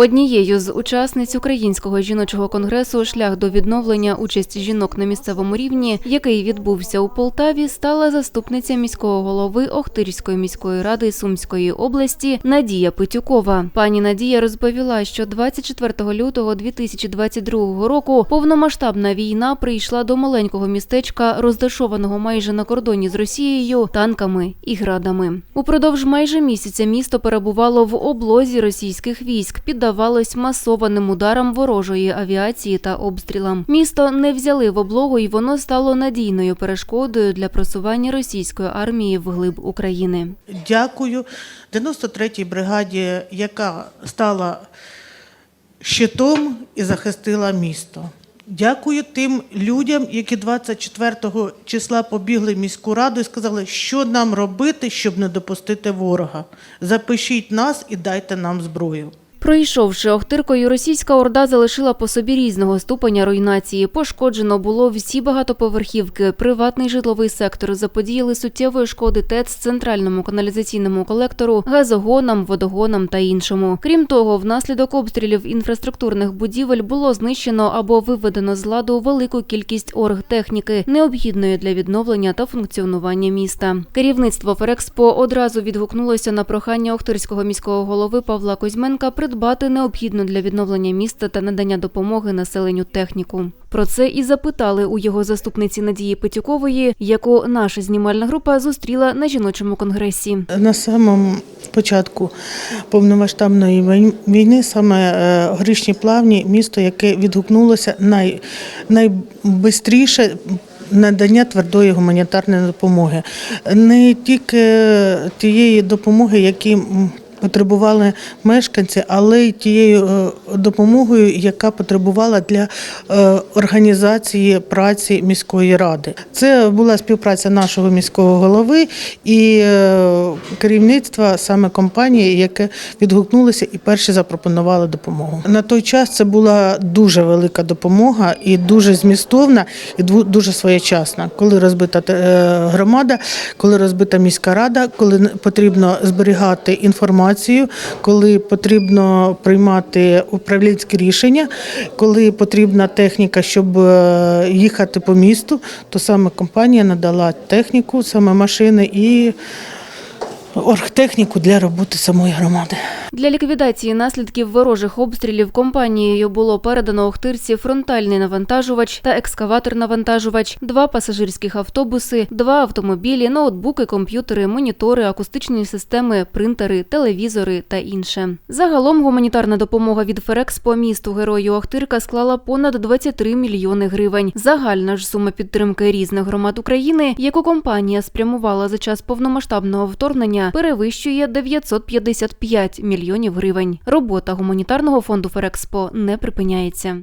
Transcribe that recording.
Однією з учасниць українського жіночого конгресу Шлях до відновлення участь жінок на місцевому рівні, який відбувся у Полтаві, стала заступниця міського голови Охтирської міської ради Сумської області Надія Петюкова. Пані Надія розповіла, що 24 лютого 2022 року повномасштабна війна прийшла до маленького містечка, розташованого майже на кордоні з Росією, танками і градами. Упродовж майже місяця місто перебувало в облозі російських військ, піддавалось масованим ударам ворожої авіації та обстрілам. Місто не взяли в облогу, і воно стало надійною перешкодою для просування російської армії вглиб України. Дякую 93-й бригаді, яка стала щитом і захистила місто. Дякую тим людям, які 24 числа побігли в міську раду і сказали, що нам робити, щоб не допустити ворога. Запишіть нас і дайте нам зброю. Пройшовши Охтиркою, російська орда залишила по собі різного ступеня руйнації. Пошкоджено було всі багатоповерхівки, приватний житловий сектор. Заподіяли суттєвої шкоди ТЕЦ, центральному каналізаційному колектору, газогонам, водогонам та іншому. Крім того, внаслідок обстрілів інфраструктурних будівель було знищено або виведено з ладу велику кількість оргтехніки, необхідної для відновлення та функціонування міста. Керівництво Ферекспо одразу відгукнулося на прохання Охтирського міського голови Павла Кузьменка придбати необхідну для відновлення міста та надання допомоги населенню техніку. Про це і запитали у його заступниці Надії Петюкової, яку наша знімальна група зустріла на жіночому конгресі. На самому початку повномасштабної війни саме е, Горішні Плавні місто, яке відгукнулося най, найбистріше надання твердої гуманітарної допомоги. Не тільки тієї допомоги, які потребували мешканці, але й тією е, допомогою, яка потребувала для е, організації праці міської ради. Це була співпраця нашого міського голови і е, керівництва саме компанії, яке відгукнулося і перші запропонували допомогу. На той час це була дуже велика допомога і дуже змістовна, і дуже своєчасна. Коли розбита громада, коли розбита міська рада, коли потрібно зберігати інформацію, коли потрібно приймати управлінські рішення, коли потрібна техніка, щоб е, їхати по місту, то саме компанія надала техніку, саме машини і оргтехніку для роботи самої громади. Для ліквідації наслідків ворожих обстрілів компанією було передано Охтирці фронтальний навантажувач та екскаватор-навантажувач, два пасажирських автобуси, два автомобілі, ноутбуки, комп'ютери, монітори, акустичні системи, принтери, телевізори та інше. Загалом гуманітарна допомога від Ферекс по місту герою Охтирка склала понад 23 мільйони гривень. Загальна ж сума підтримки різних громад України, яку компанія спрямувала за час повномасштабного вторгнення, перевищує 955 мільйонів гривень. Робота гуманітарного фонду Ферекспо не припиняється.